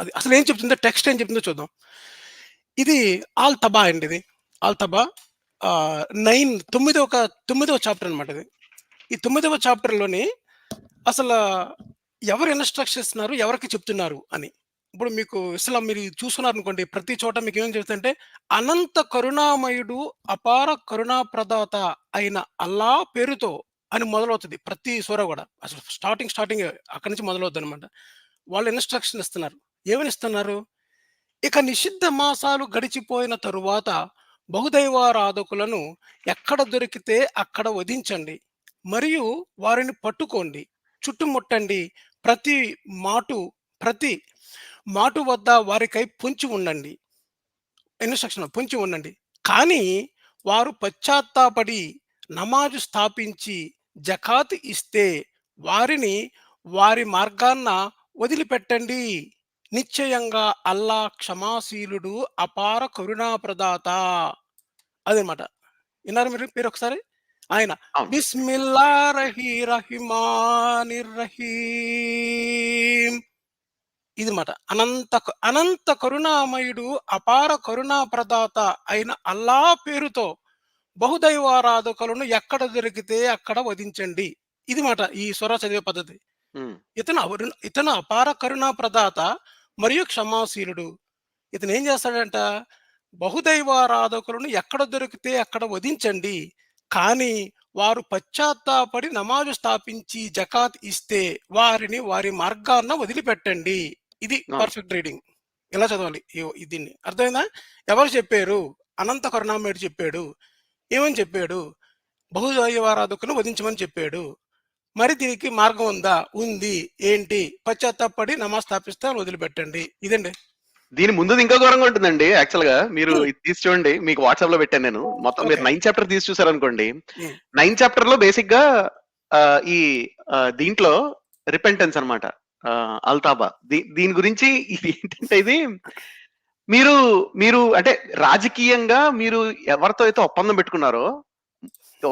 అది అసలు ఏం చెప్తుందో టెక్స్ట్ ఏం చెప్తుందో చూద్దాం. ఇది ఆల్ తబా అండి ఇది. ఆల్ తబా నైన్ తొమ్మిదవ ఒక తొమ్మిదవ చాప్టర్ అనమాట ఇది. ఈ తొమ్మిదవ చాప్టర్లోని అసలు ఎవరు ఇన్స్ట్రక్షన్ ఇస్తున్నారు ఎవరికి చెప్తున్నారు అని. ఇప్పుడు మీకు ఇస్లాం మీరు చూస్తున్నారు అనుకోండి ప్రతి చోట మీకు ఏం చెప్తుంటే అనంత కరుణామయుడు అపార కరుణా ప్రదాత అయిన అల్లా పేరుతో అని మొదలవుతుంది. ప్రతి సూర కూడా. అసలు స్టార్టింగ్ స్టార్టింగ్ అక్కడి నుంచి మొదలవుతుంది అనమాట వాళ్ళు ఇన్స్ట్రక్షన్ ఇస్తున్నారు. ఏమనిస్తున్నారు? ఇక నిషిద్ధ మాసాలు గడిచిపోయిన తరువాత బహుదైవారాధకులను ఎక్కడ దొరికితే అక్కడ వధించండి. మరియు వారిని పట్టుకోండి. చుట్టుముట్టండి. ప్రతి మాటు ప్రతి మాటు వద్ద వారికై పుంచి ఉండండి. ఇన్స్ట్రక్షన్ పుంచి ఉండండి. కానీ వారు పశ్చాత్తాపడి నమాజు స్థాపించి జకాత్ ఇస్తే వారిని వారి మార్గాన్న వదిలిపెట్టండి. నిశ్చయంగా అల్లా క్షమాశీలుడు అపార కరుణాప్రదాత. అదనమాట. విన్నారు మీరు మీరు ఒకసారి? ఆయన. బిస్మిల్లా రహీ రహిమానిర్ రహీం ఇది మాట అనంత అనంత కరుణామయుడు అపార కరుణా ప్రదాత అయిన అల్లా పేరుతో బహుదైవారాధకులను ఎక్కడ దొరికితే అక్కడ వధించండి. ఇది మాట ఈ స్వర చదివే పద్ధతి. ఇతను ఇతను అపార కరుణా ప్రదాత మరియు క్షమాశీలుడు. ఇతను ఏం చేస్తాడంట? బహుదైవారాధకులను ఎక్కడ దొరికితే అక్కడ వధించండి. కానీ వారు పశ్చాత్తాపడి నమాజు స్థాపించి జకాత్ ఇస్తే వారిని వారి మార్గాన్న వదిలిపెట్టండి. ఇది. Perfect reading. ఎలా చదవాలి? దీన్ని. అర్థమైందా? ఎవరు చెప్పారు? అనంత కరుణామయుడు చెప్పాడు. ఏమని చెప్పాడు? బహుదైవారాధకులను వధించమని చెప్పాడు. మరి దీనికి మార్గం ఉందా? ఉంది. ఏంటి? పశ్చాత్తాపడి నమాజ్ స్థాపిస్తే వదిలిపెట్టండి. ఇదండి. దీని ముందు ఇంకా ఘోరంగా ఉంటుందండి. యాక్చువల్గా మీరు. ఇది తీసి చూడండి. మీకు వాట్సాప్లో పెట్టాను నేను. మొత్తం మీరు. నైన్ చాప్టర్ తీసి చూసారనుకోండి. ఉమ్. నైన్ చాప్టర్లో బేసిక్గా ఈ దీంట్లో రిపెంటెన్స్ అనమాట అల్తాబా. దీని గురించి ఇది ఏంటంటే ఇది మీరు మీరు అంటే రాజకీయంగా మీరు ఎవరితో అయితే ఒప్పందం పెట్టుకున్నారో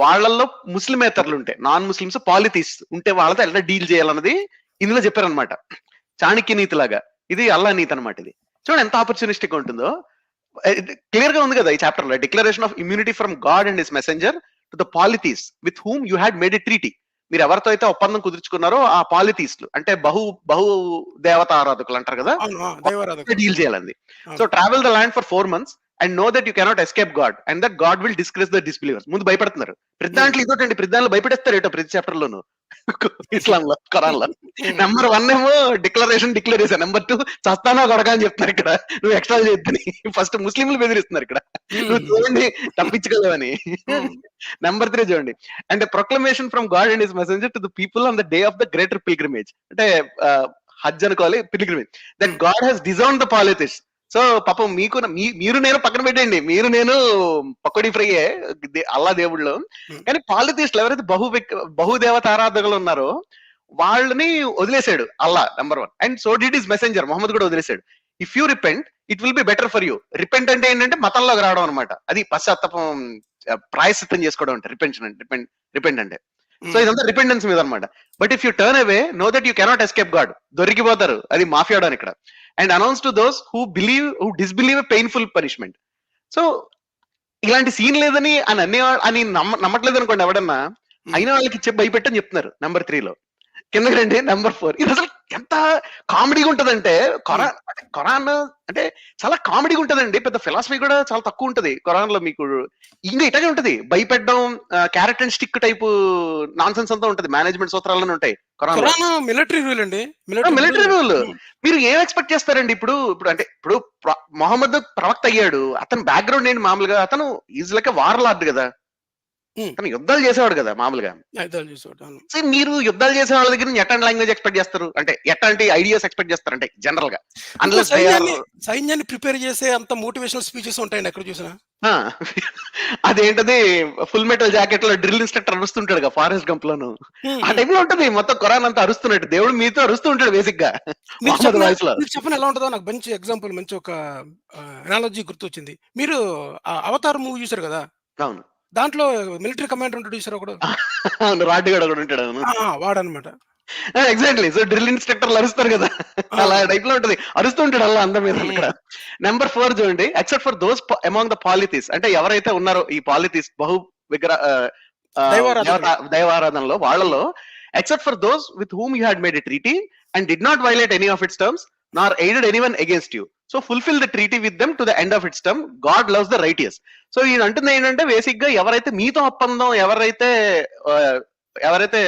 వాళ్ళల్లో ముస్లిమేతరులు ఉంటాయి నాన్ ముస్లిమ్స్ పాలిథీస్ ఉంటే వాళ్ళతో ఎలా డీల్ చేయాలన్నది ఇందులో చెప్పారనమాట చాణక్య నీతి లాగా ఇది అల్లా నీతి అనమాట ఇది. చూడండి ఎంత ఆపర్చునిస్టిక్ ఉంటుందో. క్లియర్గా ఉంది కదా ఈ చాప్టర్లో. Declaration of immunity from God and his messenger to the polytheists with whom you had made a treaty మీరు ఎవరితో అయితే ఒప్పందం కుదుర్చుకున్నారో ఆ పాలిథీస్లు అంటే బహు బహు దేవత ఆరాధకులు అంటారు కదా డీల్ చేయాలండి. So travel the land for four months and know that you cannot escape God and that God will disgrace the disbelievers ముందు భయపడుతున్నారు. ప్రతి దాంట్లో ఇదోటండి ప్రతి దాంట్లో భయపెడతారు ఏటో ప్రతి చాప్టర్ లోను ఇస్లాం లో ఖరాన్లో. నెంబర్ వన్ ఏమో డిక్లరేషన్ డిక్లేర్ చేశారు. నెంబర్ టూ చస్తానో కొడక అని చెప్తున్నారు ఇక్కడ. నువ్వు ఎక్స్ట్రా చేద్దని. ఫస్ట్ ముస్లింలు బెదిరిస్తున్నారు ఇక్కడ. నువ్వు ఉమ్. చూడండి తప్పించుకోలేవని. నెంబర్ త్రీ చూడండి. And proclamation from God and his messenger to the people on the day of the greater pilgrimage అంటే హజ్ అనుకోవాలి pilgrimage that God has disowned the polytheists so పాపం మీకు మీరు నేను పక్కన పెట్టండి మీరు నేను పకోడీ ఫ్రైయే. అల్లా దేవుళ్ళు. Hmm. కానీ పాలిటిక్స్లు ఎవరైతే బహు బహుదేవత ఆరాధకులు ఉన్నారో వాళ్ళని వదిలేశాడు Allah number one and so did his messenger Mohammed కూడా వదిలేశాడు if you repent it will be better for you repent అంటే ఏంటంటే మతంలోకి రావడం అనమాట అది పశ్చాత్తాపం ప్రాయశ్చిత్తం చేసుకోవడం అంటే రిపెన్షన్ అంటే రిపెంట్ రిపెంట్ అంటే. సో ఇదంతా రిపెండెన్స్ మీద అనమాట but if you turn away know that you cannot escape God దొరికిపోతారు. అది మాఫియాడో అని ఇక్కడ. And announce to those who believe who disbelieve painful punishment so ఇలాంటి సీన్ లేదని అని అనే అని నమ్మ నమ్మట్లేదు అనుకోండి ఎవడన్నా అయిన వాళ్ళకి చెప్పి భయపెట్టని చెప్తున్నారు నెంబర్ త్రీలో కిందకి రండి నెంబర్ ఫోర్ ఇది అసలు ఎంత కామెడీగా ఉంటదంటే ఖురాన్ అంటే ఖురాన్ అంటే చాలా కామెడీగా ఉంటదండి. పెద్ద ఫిలాసఫీ కూడా చాలా తక్కువ ఉంటది ఖురాన్లో మీకు. ఇంకా ఇటనే ఉంటది. భయపెట్టడం carrot and stick type nonsense అంతా ఉంటది. మేనేజ్మెంట్ సూత్రాల్లోనే ఉంటాయి ఖురాన్ మిలిటరీ రూల్ అండి. military rule. మీరు ఏం ఎక్స్పెక్ట్ చేస్తారండి ఇప్పుడు? ఇప్పుడు అంటే ఇప్పుడు మొహమ్మద్ ప్రవక్త అయ్యాడు. అతని బ్యాక్గ్రౌండ్ ఏంటి మామూలుగా? అతను ఈజ్ లైక్ వార్ లార్డ్ కదా. అతను యుద్ధాలు చేసేవాడు కదా మామూలుగా. యుద్ధాలు సో మీరు యుద్ధాలు చేసే వాళ్ళ దగ్గర ఎట్లాంటి లాంగ్వేజ్ ఎక్స్పెక్ట్ చేస్తారు? అంటే ఎట్లాంటి ఐడియాస్ ఎక్స్పెక్ట్ చేస్తారు? అంటే జనరల్గా. are- సైన్యాన్ని ప్రిపేర్ చేసే అంత మోటివేషనల్ స్పీచెస్ ఉంటాయండి ఎక్కడ చూసినా? అదేంటది? ఫుల్ మెటల్ జాకెట్లో డ్రిల్ ఇన్స్ట్రక్టర్ అరుస్తుంటాడు కదా ఫారెస్ట్ గంప్ లోను. ఆ టైప్లో ఉంటది. మొత్తం ఖురాన్ అంతా అరుస్తున్నట్టు దేవుడు మీతో అరుస్తూ ఉంటాడు బేసిక్గా చెప్పిన ఎలా ఉంటుందో నాకు మంచి ఎగ్జాంపుల్ మంచి ఒక ఎనాలజీ గుర్తొచ్చింది. మీరు ఆ అవతార్ మూవీ చూసారు కదా? అవును. దాంట్లో మిలిటరీ కమాండర్ ఉంటాడు చూసారు ఒకడు అవును. రాడ్డు కూడా ఉంటాడు వాడనమాట ఎగ్జాక్ట్లీ సో డ్రిల్ ఇన్స్ట్రక్టర్లు అరుస్తారు కదా. అలా టైప్లో ఉంటది. అరుస్తుంటాడు అలా అందం మీద అక్కడ. నెంబర్ ఫోర్ చూడండి. Except for those among the polytheists అంటే ఎవరైతే ఉన్నారో ఈ పాలిథిస్ బహు విగ్రహ దైవారాధనలో. వాళ్ళలో except for those with whom you had made a treaty and did not violate any of its terms nor aided any one against you so fulfil the treaty with them to the end of its term God loves the righteous so ఈయన అంటుంది ఏంటంటే బేసిక్గా ఎవరైతే మీతో ఒప్పందం ఎవరైతే ఎవరైతే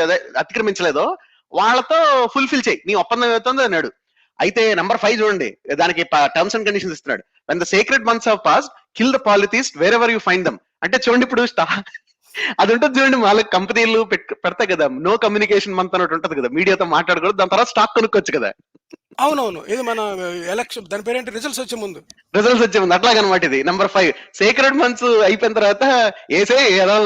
అతిక్రమించలేదో వాళ్ళతో ఫుల్ఫిల్ చేయి. నీ ఒప్పందం అవుతుందో అన్నాడు అయితే నెంబర్ ఫైవ్ చూడండి. దానికి టర్మ్స్ అండ్ కండిషన్స్ ఇస్తున్నాడు. When the secret months of pass kill the polytheists wherever you find them అంటే చూడండి ఇప్పుడు స్టా అది ఉంటుంది చూడండి వాళ్ళకి కంపెనీలు పెడతాయి కదా. నో కమ్యూనికేషన్ మంత్ అన్నట్టు ఉంటది కదా. మీడియాతో మాట్లాడకూడదు దాని తర్వాత స్టాక్ కొనుక్కోవచ్చు కదా. అవునవును. ఇది మన ఎలక్షన్ దాని పేరేంటి? రిజల్ట్స్ వచ్చే ముందు. రిజల్ట్స్ వచ్చే ఉంది అట్లాగనమాట ఇది. నెంబర్ ఫైవ్ సీక్రెట్ మంత్స్ అయిపోయిన తర్వాత ఏసే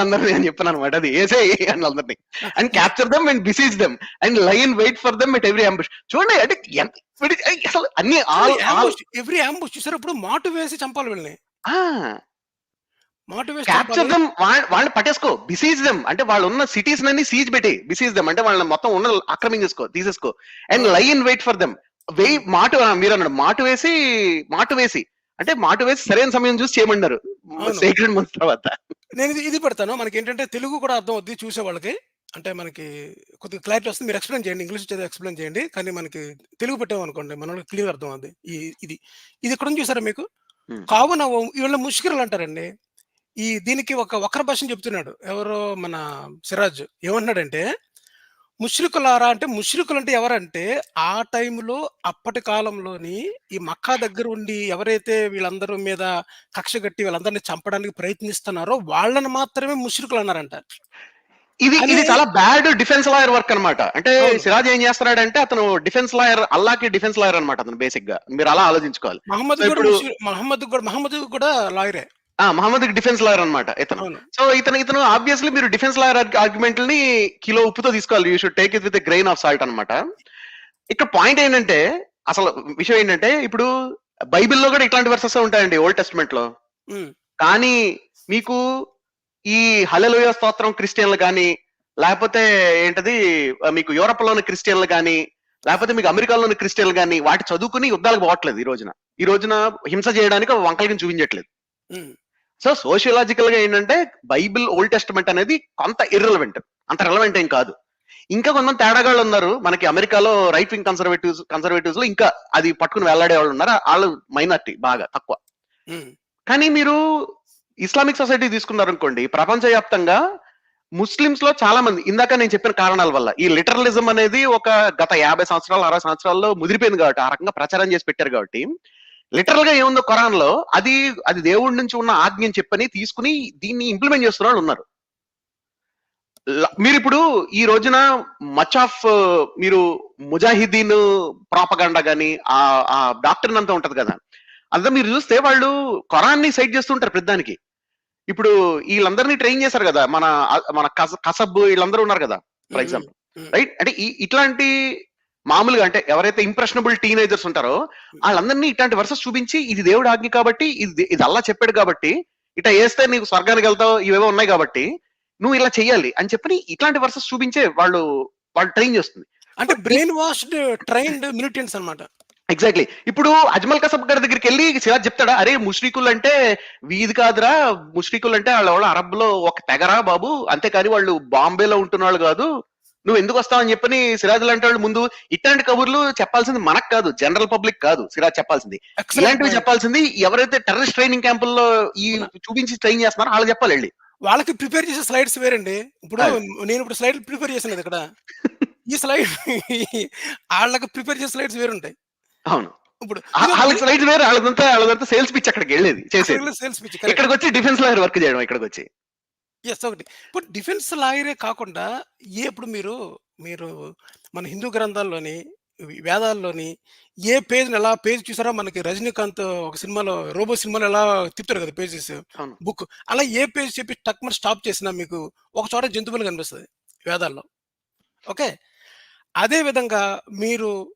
అందరినీ అని చెప్పాను అనమాట అది ఏసే అని అందరినీ. And capture them and besiege them and lie in wait for them at every ambush చూడండి అంటే అసలు అన్ని ఆల్ ఎవ్రీ అంబుష్ చూసారు? ఇప్పుడు మాటు వేసి చంపాలి వీళ్ళని. క్యాప్చర్. దమ్ వాళ్ళని. పట్టేసుకో. బిసీజ్ దమ్ అంటే వాళ్ళు ఉన్న సిటీస్ నన్ని సీజ్ పెట్టి. బిసీజ్ దమ్ అంటే వాళ్ళని మొత్తం ఉన్న ఆక్రమించేసుకో. తీసేసుకో. And lie in wait for them వెయి మాటు మీరు అన్నాడు మాటు వేసి మాటు వేసి. అంటే మాటు వేసి సరైన సమయం చూసి చేయమన్నారు. సీక్రెట్ మంత్స్ తర్వాత. నేను ఇది పెడతాను. మనకి ఏంటంటే తెలుగు కూడా అర్థం అవుద్ది చూసే వాళ్ళకి. అంటే మనకి కొద్దిగా క్లారిటీ వస్తుంది. మీరు ఎక్స్ప్లెయిన్ చేయండి. ఇంగ్లీష్ చదివి ఎక్స్ప్లెయిన్ చేయండి. కానీ మనకి తెలుగు పెట్టామనుకోండి మన క్లియర్ అర్థం అవుద్ది. ఈ ఇది. ఇది ఎక్కడ చూసారా మీకు. కావున వీళ్ళ ముష్కిరలు అంటారండి. ఈ దీనికి ఒక వక్ర భాషను చెప్తున్నాడు. ఎవరో మన సిరాజ్ ఏమంటున్నాడంటే ముష్రికులారా అంటే ముష్రికులు అంటే ఎవరంటే ఆ టైంలో అప్పటి కాలంలోని ఈ మక్కా దగ్గర ఉండి ఎవరైతే వీళ్ళందరూ మీద కక్ష కట్టి వీళ్ళందరినీ చంపడానికి ప్రయత్నిస్తున్నారో వాళ్ళని మాత్రమే ముష్రికులు అన్నారంట. ఇది ఇది చాలా బ్యాడ్ డిఫెన్స్ లాయర్ వర్క్ అన్నమాట. అంటే. సిరాజ్ ఏం చేస్తున్నాడంటే అతను డిఫెన్స్ లాయర్ అల్లాకి డిఫెన్స్ లాయర్ అన్నమాట అతను బేసిక్గా. మీరు అలా ఆలోచించుకోవాలి. మహమ్మద్ కూడా మహమ్మద్ కూడా మహమ్మద్ కూడా లాయరే. ఆ మహమ్మద్ డిఫెన్స్ లాయర్ అన్నమాట ఇతను. సో ఇతను ఇతను ఆబ్వియస్లీ మీరు డిఫెన్స్ లాయర్ ఆర్గ్యుమెంట్ని కిలో ఉప్పుతో తీసుకోవాలి. You should take it with grain of salt అన్నమాట. ఇక్కడ పాయింట్ ఏంటంటే అసలు విషయం ఏంటంటే ఇప్పుడు బైబిల్లో కూడా ఇట్లాంటి వర్సెస్ ఉంటాయండి ఓల్డ్ టెస్ట్మెంట్లో కానీ మీకు ఈ హలలోయ స్తోత్రం క్రిస్టియన్లు కానీ లేకపోతే ఏంటది మీకు యూరప్లోని క్రిస్టియన్లు కానీ లేకపోతే మీకు అమెరికాలోని క్రిస్టియన్లు కానీ వాటి చదువుకుని యుద్ధాలకు పోవట్లేదు ఈ రోజున. ఈ రోజున హింస చేయడానికి వంకలకి చూపించట్లేదు. సో సోషియలాజికల్గా ఏంటంటే బైబిల్ ఓల్డ్ టెస్ట్మెంట్ అనేది కొంత ఇర్రెలవెంట్ అంత రెలవెంట్ ఏం కాదు. ఇంకా కొంతమంది తేడాగాళ్ళు ఉన్నారు. మనకి అమెరికాలో రైట్ వింగ్ కన్సర్వేటివ్స్ కన్సర్వేటివ్స్లో ఇంకా అది పట్టుకుని వెళ్ళాడే వాళ్ళు ఉన్నారు? వాళ్ళు మైనార్టీ బాగా తక్కువ. ఉమ్, కానీ మీరు ఇస్లామిక్ సొసైటీ తీసుకున్నారు అనుకోండి ప్రపంచవ్యాప్తంగా ముస్లిమ్స్లో చాలా మంది ఇందాక నేను చెప్పిన కారణాల వల్ల ఈ లిటరలిజం అనేది ఒక గత యాభై సంవత్సరాలు అరవై సంవత్సరాల్లో ముదిరిపోయింది కాబట్టి ఆ రకంగా ప్రచారం చేసి పెట్టారు కాబట్టి లిటరల్గా ఏముందో ఖురాన్లో అది అది దేవుడి నుంచి ఉన్న ఆజ్ఞని చెప్పని తీసుకుని దీన్ని ఇంప్లిమెంట్ చేస్తున్న వాళ్ళు ఉన్నారు. మీరు ఇప్పుడు ఈ రోజున మచ్ ఆఫ్ మీరు ముజాహిదీన్ ప్రాపగండా గాని ఆ ఆ డాక్టర్ అంతా ఉంటది కదా. అంతా మీరు చూస్తే వాళ్ళు ఖురాన్ని సైడ్ చేస్తుంటారు ప్రతిదానికి. ఇప్పుడు వీళ్ళందరినీ ట్రైన్ చేశారు కదా మన మన కస- కసబ్ వీళ్ళందరూ ఉన్నారు కదా ఫర్ ఎగ్జాంపుల్. రైట్? అంటే ఇట్లాంటి మామూలుగా అంటే ఎవరైతే ఇంప్రెషనబుల్ టీనేజర్స్ ఉంటారో వాళ్ళందరినీ ఇట్లాంటి వర్సెస్ చూపించి ఇది దేవుడు ఆజ్ఞ కాబట్టి ఇది ఇది అల్లా చెప్పాడు కాబట్టి ఇట్లా వేస్తే నీకు స్వర్గానికి వెళ్తావు ఇవేవో ఉన్నాయి కాబట్టి నువ్వు ఇలా చెయ్యాలి అని చెప్పి ఇట్లాంటి వర్సెస్ చూపించే వాళ్ళు వాళ్ళు ట్రైన్ చేస్తుంది. అంటే బ్రెయిన్ వాష్డ్ ట్రైన్డ్ మిలిటెంట్స్ అన్నమాట. ఎగ్జాక్ట్లీ ఇప్పుడు అజ్మల్ కసబ్ గారి దగ్గరికి వెళ్ళి సిరాజ్ చెప్తాడా అరే ముష్రికులు అంటే వీధి కాదురా ముష్రికులు అంటే వాళ్ళ వాళ్ళ అరబ్లో ఒక తెగరా బాబు అంతేకాని వాళ్ళు బాంబేలో ఉంటున్న వాళ్ళు కాదు నువ్వు ఎందుకు వస్తావు అని చెప్పని సిరాజ్ లాంటి వాళ్ళు ముందు ఇట్లాంటి కబుర్లు చెప్పాల్సింది మనకు కాదు జనరల్ పబ్లిక్ కాదు సిరాజ్ చెప్పాల్సింది. ఇలాంటివి. చెప్పాల్సింది ఎవరైతే టెర్రరిస్ట్ ట్రైనింగ్ క్యాంపుల్లో ఈ చూపించి ట్రైన్ చేస్తున్నారో వాళ్ళు చెప్పాలి వెళ్ళి. వాళ్ళకి ప్రిపేర్ చేసే స్లైడ్స్ వేరండి. ఇప్పుడు. నేను ఇప్పుడు స్లైడ్ ప్రిపేర్ చేశాను ఇక్కడ. ఈ స్లైడ్ వాళ్ళకి ప్రిపేర్ చేసే స్లైడ్స్ వేరుంటాయి. అవును. ఇప్పుడు వాళ్ళకి స్లైడ్స్ వేరే వాళ్ళదంతా వాళ్ళదంతా సేల్స్ పిచ్ అక్కడికి వెళ్ళేది చేసేది. సేల్స్ పిచ్ ఇక్కడికి వచ్చి డిఫెన్స్ లాయర్ వర్క్ చేయడం ఇక్కడికి వచ్చి ఎస్ ఒకటి. ఇప్పుడు డిఫెన్స్ లాయరే కాకుండా ఏ ఇప్పుడు మీరు మీరు మన హిందూ గ్రంథాల్లోని వి- వేదాల్లోని ఏ పేజ్ ఎలా పేజ్ చూసారా మనకి రజనీకాంత్ ఒక సినిమాలో రోబో సినిమాలో ఎలా తిప్పుతారు కదా పేజెస్ అవును. బుక్. అలా ఏ పేజ్ చెప్పి టక్ మరి స్టాప్ చేసినా మీకు ఒక చోట జంతువులు కనిపిస్తుంది వేదాల్లో. ఓకే? అదే విధంగా మీరు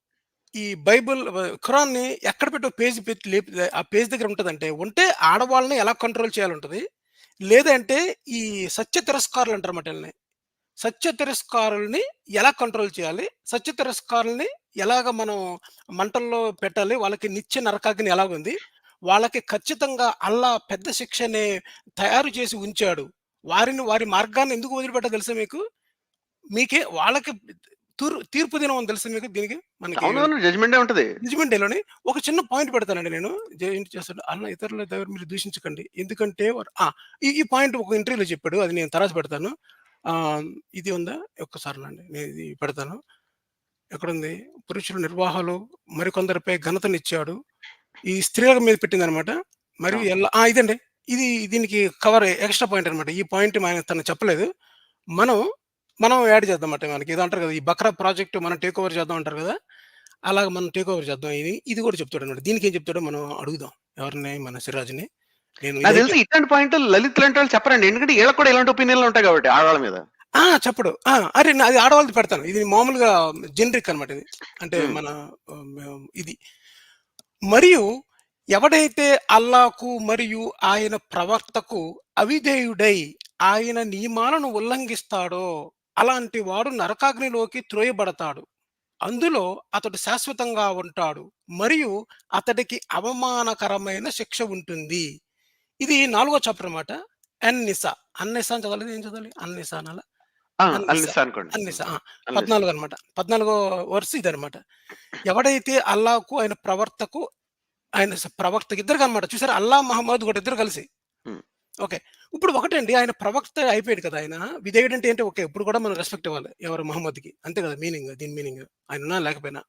ఈ బైబుల్ ఖురాన్ని ఎక్కడ పెట్టో పేజ్ పెట్టి లేపి ఆ పేజ్ దగ్గర ఉంటుందంటే ఉంటే ఆడవాళ్ళని ఎలా కంట్రోల్ చేయాలి ఉంటుంది? లేదంటే ఈ సత్య తిరస్కారాలు అంటారు మాటల్ని సత్య తిరస్కారుల్ని ఎలా కంట్రోల్ చేయాలి? సత్య తిరస్కారుల్ని ఎలాగ మనం మంటల్లో పెట్టాలి? వాళ్ళకి నిత్య నరకాగ్ని ఎలాగుంది వాళ్ళకి ఖచ్చితంగా అల్లా పెద్ద శిక్షనే తయారు చేసి ఉంచాడు. వారిని వారి మార్గాన్ని ఎందుకు వదిలిపెట్టా తెలుసా మీకు? మీకే వాళ్ళకి తీర్పు దినం అని తెలుసా మీకు దీనికి మనకి. జడ్జ్మెంటే ఉంటది. నిజమెంట్ డేలోని ఒక చిన్న పాయింట్ పెడతానండి నేను. ఏంటి చేస్తాడు అన్న ఇతరుల దగ్గర మీరు దూషించకండి. ఎందుకంటే ఈ పాయింట్ ఒక ఇంటర్వ్యూలో చెప్పాడు. అది నేను తర్వాత పెడతాను. ఆ, ఇది ఉందా? ఒక్కసారి అండి నేను ఇది పెడతాను. ఎక్కడుంది? పురుషుల నిర్వాహాలు మరికొందరిపై ఘనతనిచ్చాడు ఈ స్త్రీల మీద పెట్టింది అనమాట మరియు ఎలా ఆ, ఇదండి. ఇది దీనికి కవర్ ఎక్స్ట్రా పాయింట్ అనమాట ఈ పాయింట్ ఆయన తను చెప్పలేదు. మనం మనం యాడ్ చేద్దాం అన్నమాట మనకి. ఇది అంటారు కదా ఈ బక్రా ప్రాజెక్ట్ మనం టేక్ ఓవర్ చేద్దాం అంటారు కదా అలాగ మనం టేక్ ఓవర్ చేద్దాం. ఇది ఇది కూడా చెప్తాడు అనమాట దీనికి ఏం చెప్తాడో మనం అడుగుదాం. ఎవరిని? మన సిరాజ్ని. నేను నాకు తెలిసి ఇట్లాంటి పాయింట్ లలిత్ లాంటి వాళ్ళు చెప్పరండి. ఎందుకంటే వీళ్ళకి కూడా ఇలాంటి ఒపీనియన్లు ఉంటాయి కాబట్టి ఆడవాళ్ళ మీద. ఆ చెప్పడు. ఆ, అరే అది ఆడవాళ్ళది పెడతాను. ఇది మామూలుగా జనరిక్ అన్నమాట ఇది. అంటే. మన ఇది. మరియు ఎవడైతే అల్లాకు మరియు ఆయన ప్రవర్తకు అవిధేయుడై ఆయన నియమాలను ఉల్లంఘిస్తాడో అలాంటి వాడు నరకాగ్నిలోకి త్రోయబడతాడు. అందులో అతడు శాశ్వతంగా ఉంటాడు. మరియు అతడికి అవమానకరమైన శిక్ష ఉంటుంది. ఇది నాలుగో చాప్టర్ అన్నమాట. అన్నిసా. అన్నిసా అని చదవాలి ఏం చదవాలి? అన్నిసా అనాలా? అన్నిసా. పద్నాలుగు అనమాట పద్నాలుగో వర్స్ ఇదనమాట ఎవడైతే అల్లాకు ఆయన ప్రవర్తకు ఆయన ప్రవక్తకి ఇద్దరు అనమాట చూసారు? అల్లా మహమ్మద్ కూడా ఇద్దరు కలిసి. ఓకే. ఇప్పుడు ఒకటండి. ఆయన ప్రవక్త అయిపోయాడు కదా ఆయన. విధేయుడు అంటే ఏంటి? ఓకే. ఇప్పుడు కూడా మనం రెస్పెక్ట్ ఇవ్వాలి ఎవరు మహమ్మద్కి. అంతే కదా మీనింగ్ దీని మీనింగ్. ఆయన ఉన్నా లేకపోయినా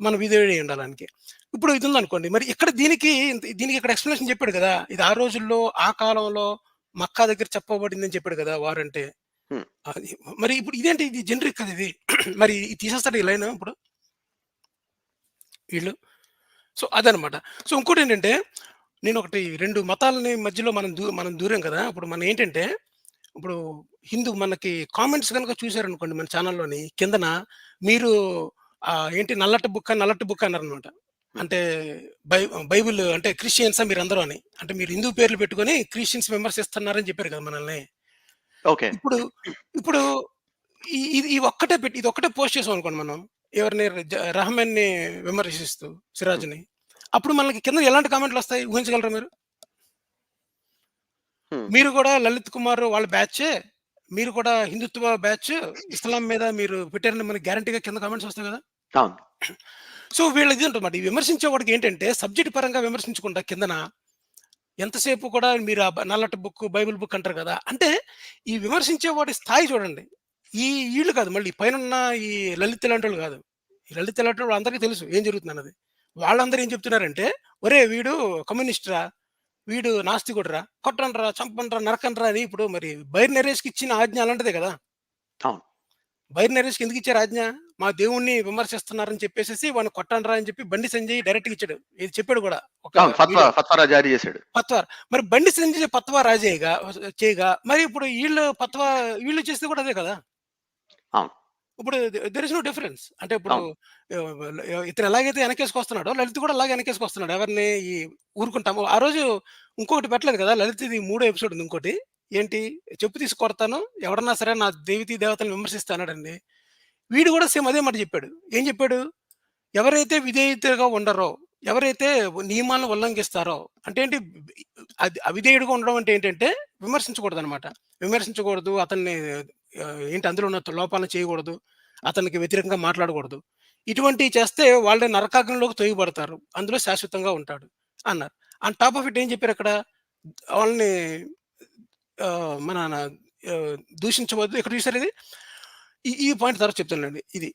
మన విధేయుడు అయి ఉండాలి ఆయనకి ఇప్పుడు ఇది ఉందనుకోండి. మరి ఇక్కడ దీనికి దీనికి ఇక్కడ ఎక్స్ప్లెనేషన్ చెప్పాడు కదా. ఇది ఆ రోజుల్లో ఆ కాలంలో మక్కా దగ్గర చెప్పబడిందని చెప్పాడు కదా వారంటే మరి ఇప్పుడు ఇదేంటి? ఇది జనరిక్ కదా ఇది. మరి తీసేస్తాడు ఈ లైన్ ఇప్పుడు? వీళ్ళు? సో అదనమాట సో ఇంకోటి ఏంటంటే నేను ఒకటి రెండు మతాలని మధ్యలో మనం దూ మనం దూరం కదా. ఇప్పుడు మనం ఏంటంటే ఇప్పుడు హిందూ మనకి కామెంట్స్ కనుక చూసారనుకోండి మన ఛానల్లోని కిందన మీరు ఏంటి నల్లటి బుక్ నల్లటి బుక్ అన్నారు అనమాట అంటే బై బైబిల్ అంటే క్రిస్టియన్సా మీరు అందరూ అని. అంటే మీరు హిందూ పేర్లు పెట్టుకొని క్రిస్టియన్స్ విమర్శిస్తున్నారని చెప్పారు కదా మనల్ని. ఓకే. ఇప్పుడు ఇప్పుడు ఇది ఈ ఒక్కటే పెట్టి ఇది ఒక్కటే పోస్ట్ చేసాం అనుకోండి మనం. ఎవరిని రహమాన్ని విమర్శిస్తూ సిరాజ్ని. అప్పుడు మనకి కింద ఎలాంటి కామెంట్లు వస్తాయి? ఊహించగలరా మీరు. మీరు కూడా లలిత్ కుమార్ వాళ్ళ బ్యాచ్ మీరు కూడా హిందుత్వ బ్యాచ్ ఇస్లాం మీద మీరు పెట్టారని మనకి గ్యారంటీగా కింద కామెంట్స్ వస్తాయి కదా? సో వీళ్ళ ఇది ఉంటుంది విమర్శించే వాడికి ఏంటంటే సబ్జెక్ట్ పరంగా విమర్శించకుండా కిందన ఎంతసేపు కూడా మీరు నల్లటి బుక్ బైబిల్ బుక్ అంటారు కదా? అంటే ఈ విమర్శించే వాడి స్థాయి చూడండి. ఈ వీళ్ళు కాదు మళ్ళీ పైన ఈ లలిత లాంటి వాళ్ళు కాదు. ఈ లలిత లాంటి వాళ్ళు అందరికీ తెలుసు ఏం జరుగుతుంది అన్నది వాళ్ళందరూ ఏం చెప్తున్నారంటే ఒరే వీడు కమ్యూనిస్ట్ రా వీడు నాస్తికుడురా కొట్టండ్రా చంపండ్రా నరకండ్రా అని ఇప్పుడు మరి బైర్ నరేష్కి ఇచ్చిన ఆజ్ఞ అలాంటిదే కదా. బైర్ నరేష్కి ఎందుకు ఇచ్చారు ఆజ్ఞ? మా దేవుణ్ణి విమర్శిస్తున్నారని చెప్పేసి వాడిని కొట్టండ్రా అని చెప్పి బండి సంజయ్ డైరెక్ట్ ఇచ్చాడు. ఇది చెప్పాడు కూడా ఫత్వా జారీ చేశాడు. పత్వార్ మరి బండి సంజయ్ పత్వా రాజేయగా చేయగా మరి ఇప్పుడు వీళ్ళు పత్వా వీళ్ళు చేస్తే కూడా అదే కదా. ఇప్పుడు దెర్ ఇస్ నో డిఫరెన్స్ అంటే ఇప్పుడు ఇతను ఎలాగైతే వెనకేసుకొస్తున్నాడో లలిత్ కూడా అలాగే వెనకేసుకొస్తున్నాడు. ఎవరిని ఈ ఊరుకుంటాము ఆ రోజు ఇంకొకటి పెట్టలేదు కదా లలిత్ ఇది మూడో ఎపిసోడ్ ఉంది ఇంకోటి. ఏంటి? చెప్పు తీసి కొడతాను. ఎవడన్నా సరే నా దేవతీ దేవతలను విమర్శిస్తానండి వీడు కూడా సేమ్ అదే మాట చెప్పాడు. ఏం చెప్పాడు? ఎవరైతే విధేయతగా ఉండరో ఎవరైతే నియమాలను ఉల్లంఘిస్తారో అంటే ఏంటి? అది అవిధేయుడిగా ఉండడం అంటే ఏంటంటే విమర్శించకూడదు అనమాట విమర్శించకూడదు అతన్ని ఏంటి అందులో ఉన్న లోపాలను చేయకూడదు అతనికి వ్యతిరేకంగా మాట్లాడకూడదు. ఇటువంటివి చేస్తే వాళ్ళే నరకాగ్నిలోకి తొయ్యబడతారు. అందులో శాశ్వతంగా ఉంటాడు అన్నారు. అండ్ టాప్ ఆఫ్ ఇట్ ఏం చెప్పారు అక్కడ? వాళ్ళని మన దూషించవద్దు. ఇక్కడ చూసారు ఇది? ఈ ఈ పాయింట్ తర్వాత చెప్తానండి ఇది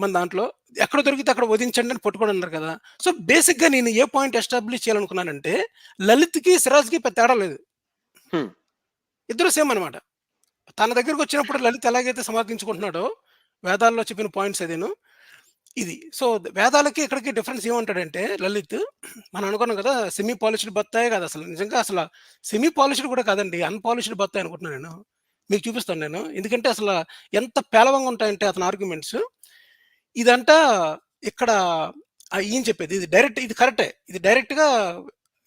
మన దాంట్లో ఎక్కడ దొరికితే అక్కడ వదించండి అని పట్టుకొని అన్నారు కదా. సో బేసిక్గా నేను ఏ పాయింట్ ఎస్టాబ్లిష్ చేయాలనుకున్నానంటే లలిత్కి సిరాజ్కి పెద్ద తేడా లేదు. ఇద్దరు సేమ్ అనమాట తన దగ్గరకు వచ్చినప్పుడు లలిత్ ఎలాగైతే సమర్థించుకుంటున్నాడో వేదాల్లో చెప్పిన పాయింట్స్ అదేను. ఇది. సో వేదాలకి ఇక్కడికి డిఫరెన్స్ ఏమంటాడంటే లలిత్ మనం అనుకున్నాం కదా సెమీ పాలిష్డ్ బత్తాయే కాదు అసలు. నిజంగా అసలు సెమీ పాలిష్డ్ కూడా కాదండి అన్పాలిష్డ్ బత్తాయి అనుకుంటున్నాను నేను. మీకు చూపిస్తాను నేను. ఎందుకంటే అసలు ఎంత పేలవంగా ఉంటాయంటే అతని ఆర్గ్యుమెంట్స్ ఇదంట ఇక్కడ ఈయన చెప్పేది ఇది డైరెక్ట్ ఇది కరెక్టే ఇది డైరెక్ట్గా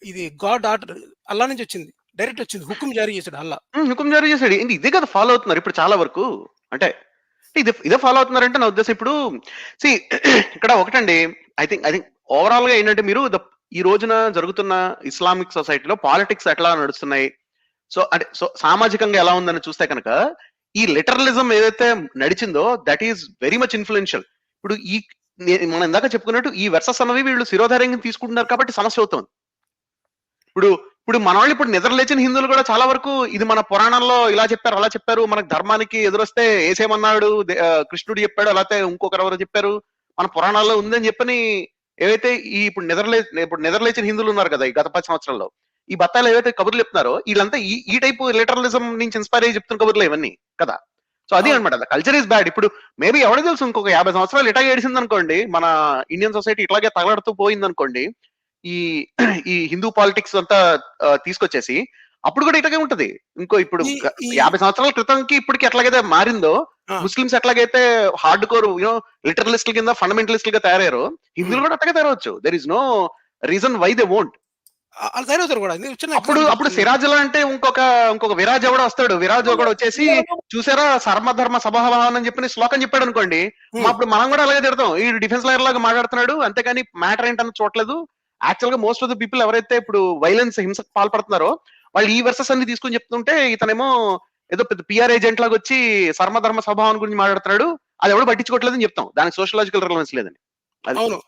ఇది గాడ్ ఆర్డర్ అల్లా నుంచి వచ్చింది. డైరెక్ట్ వచ్చింది హుకుం జారీ చేశాడు అల్లా. హుకుం జారీ చేశాడు. ఏంటి ఇదే కదా ఫాలో అవుతున్నారు ఇప్పుడు చాలా వరకు? అంటే ఇదే ఇదే ఫాలో అవుతున్నారంటే నా ఉద్దేశం ఇప్పుడు సి ఇక్కడ ఒకటండి ఐ థింక్ ఐ థింక్ ఓవరాల్గా ఏంటంటే మీరు ఈ రోజున జరుగుతున్న ఇస్లామిక్ సొసైటీలో పాలిటిక్స్ ఎట్లా నడుస్తున్నాయి? సో అంటే సో సామాజికంగా ఎలా ఉందని చూస్తే కనుక ఈ లిటరలిజం ఏదైతే నడిచిందో that is very much influential ఇప్పుడు ఈ మనం ఇందాక చెప్పుకున్నట్టు ఈ వెర్సెస్ అన్నవి వీళ్ళు శిరోధార్యంగా తీసుకుంటున్నారు కాబట్టి సమస్య అవుతుంది. ఇప్పుడు ఇప్పుడు మన వాళ్ళు ఇప్పుడు నిద్రలేచిన హిందువులు కూడా చాలా వరకు ఇది మన పురాణంలో ఇలా చెప్పారు అలా చెప్పారు. మనకు ధర్మానికి ఎదురొస్తే ఏసేమన్నాడు కృష్ణుడు చెప్పాడు అలాతే ఇంకొకరు ఎవరో చెప్పారు. మన పురాణాల్లో ఉందని చెప్పని ఏవైతే ఈ ఇప్పుడు నిద్రలే ఇప్పుడు నిద్రలేచిన హిందువులు ఉన్నారు కదా ఈ గత పది సంవత్సరాల్లో ఈ బత్తాలు ఏవైతే కబుర్లు చెప్తున్నారో వీళ్ళంతా ఈ ఈ టైపు లిటరలిజం నుంచి ఇన్స్పైర్ అయ్యి చెప్తున్న కబుర్లు ఇవన్నీ కదా. సో అది. అనమాట కల్చర్ ఇస్ బ్యాడ్. ఇప్పుడు మేబీ ఎవరికి తెలుసు ఇంకొక యాభై సంవత్సరాలు ఇట్లాగే ఏడిసింది అనుకోండి మన ఇండియన్ సొసైటీ ఇట్లాగే తగలడుతూ పోయింది అనుకోండి ఈ ఈ హిందూ పాలిటిక్స్ అంతా తీసుకొచ్చేసి అప్పుడు కూడా ఇట్లాగే ఉంటది. ఇంకో ఇప్పుడు యాభై సంవత్సరాల క్రితంకి ఇప్పటికి ఎట్లాగైతే మారిందో. ముస్లిమ్స్ ఎట్లాగైతే హార్డ్ కోర్ యూనో లిటరలిస్ట్ కింద ఫండమెంటలిస్ట్గా తయారయ్యారు హిందువులు కూడా అట్లాగే తయారవచ్చు. There is no reason why they won't అప్పుడు అప్పుడు. సిరాజులా అంటే ఇంకొక ఇంకొక విరాజ్ కూడా వస్తాడు. విరాజ్ కూడా వచ్చేసి చూసారా సర్మధర్మ సభాభావన్ అని చెప్పి శ్లోకం చెప్పాడు అనుకోండి. Hmm. అప్పుడు మనం కూడా అలాగే తిడతాం. ఈ డిఫెన్స్ లాయర్ లాగా మాట్లాడుతున్నాడు. అంతేకాని మ్యాటర్ ఏంటని చూడలేదు యాక్చువల్గా మోస్ట్ ఆఫ్ ద పీపుల్ ఎవరైతే ఇప్పుడు వైలెన్స్ హింసకు పాల్పడుతున్నారో వాళ్ళు ఈ వర్సెస్ అన్ని తీసుకొని చెప్తుంటే ఇతనేమో ఏదో పెద్ద పిఆర్ ఏజెంట్ లాగా వచ్చి సర్మధర్మ స్వభావం గురించి మాట్లాడుతున్నాడు. అది ఎవడు పట్టించుకోవట్లేదని చెప్తాం. దానికి సోషలాజికల్ రిలవెన్స్ లేదని. అవును.